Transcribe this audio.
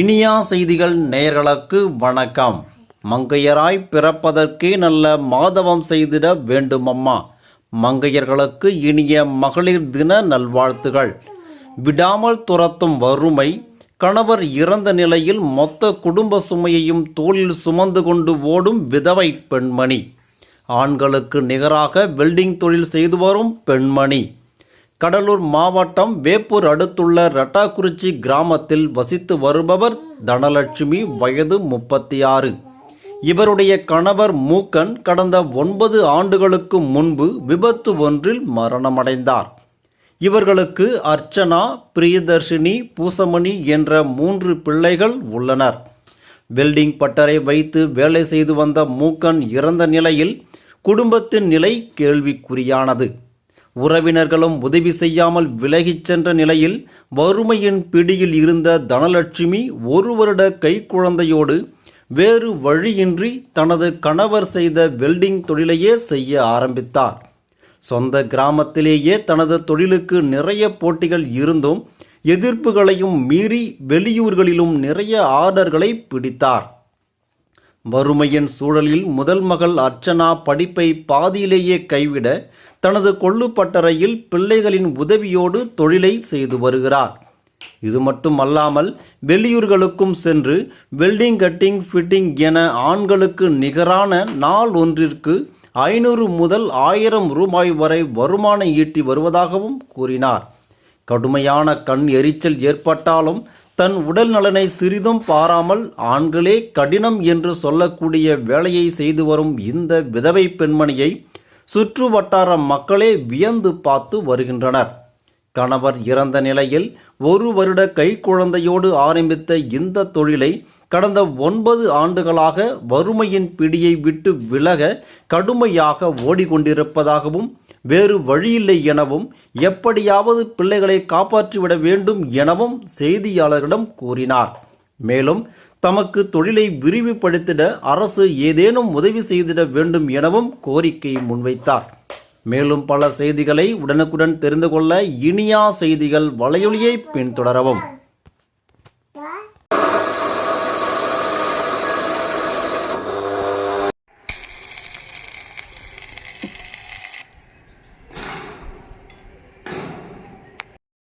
இனியா செய்திகள் நேயர்களுக்கு வணக்கம். மங்கையராய் பிறப்பதற்கே நல்ல மாதவம் செய்திட வேண்டுமம்மா. மங்கையர்களுக்கு இனிய மகளிர் தின நல்வாழ்த்துகள். விடாமல் துரத்தும் வறுமை கணவர் இறந்த நிலையில் மொத்த குடும்ப சுமையையும் தோளில் சுமந்து கொண்டு ஓடும் விதவை பெண்மணி. ஆண்களுக்கு நிகராக வெல்டிங் தொழில் செய்து வரும் பெண்மணி. கடலூர் மாவட்டம் வேப்பூர் அடுத்துள்ள ரட்டாக்குறிச்சி கிராமத்தில் வசித்து வருபவர் தனலட்சுமி வயது முப்பத்தி ஆறு. இவருடைய கணவர் மூக்கன் கடந்த ஒன்பது ஆண்டுகளுக்கு முன்பு விபத்து ஒன்றில் மரணமடைந்தார். இவர்களுக்கு அர்ச்சனா பிரியதர்ஷினி பூசமணி என்ற மூன்று பிள்ளைகள் உள்ளனர். வெல்டிங் பட்டரை வைத்து வேலை செய்து வந்த மூக்கன் இறந்த நிலையில் குடும்பத்தின் நிலை கேள்விக்குறியானது. உறவினர்களும் உதவி செய்யாமல் விலகிச் சென்ற நிலையில் வறுமையின் பிடியில் இருந்த தனலட்சுமி ஒரு வருட கைக்குழந்தையோடு வேறு வழியின்றி தனது கணவர் செய்த வெல்டிங் தொழிலையே செய்ய ஆரம்பித்தார். சொந்த கிராமத்திலேயே தனது தொழிலுக்கு நிறைய போட்டிகள் இருந்தும் எதிர்ப்புகளையும் மீறி வெளியூர்களிலும் நிறைய ஆர்டர்களை பிடித்தார். வறுமையின் சூழலில் முதல் மகள் அர்ச்சனா படிப்பை பாதியிலேயே கைவிட தனது கொள்ளுப்பட்டறையில் பிள்ளைகளின் உதவியோடு தொழிலை செய்து வருகிறார். இது மட்டும் அல்லாமல் வெளியூர்களுக்கும் சென்று வெல்டிங் கட்டிங் ஃபிட்டிங் என ஆண்களுக்கு நிகரான நாள் ஒன்றிற்கு ஐநூறு முதல் ஆயிரம் ரூபாய் வரை வருமானம் ஈட்டி வருவதாகவும் கூறினார். கடுமையான கண் எரிச்சல் ஏற்பட்டாலும் தன் உடல் நலனை சிறிதும் பாராமல் ஆண்களே கடினம் என்று சொல்லக்கூடிய வேலையை செய்து வரும் இந்த விதவை பெண்மணியை சுற்று வட்டார மக்களே வியந்து பார்த்து வருகின்றனர். கணவர் இறந்த நிலையில் ஒரு வருட கைக்குழந்தையோடு ஆரம்பித்த இந்த தொழிலை கடந்த ஒன்பது ஆண்டுகளாக வறுமையின் பிடியை விட்டு விலக கடுமையாக ஓடிக்கொண்டிருப்பதாகவும் வேறு வழியில்லை எனவும் எப்படியாவது பிள்ளைகளை காப்பாற்றிவிட வேண்டும் எனவும் செய்தியாளரிடம் கூறினார். மேலும் தமக்கு தொழிலை விரிவுபடுத்திட அரசு ஏதேனும் உதவி செய்திட வேண்டும் எனவும் கோரிக்கை முன்வைத்தார். மேலும் பல செய்திகளை உடனுக்குடன் தெரிந்து கொள்ள இனியா செய்திகள் வலையொலியை பின்தொடரவும்.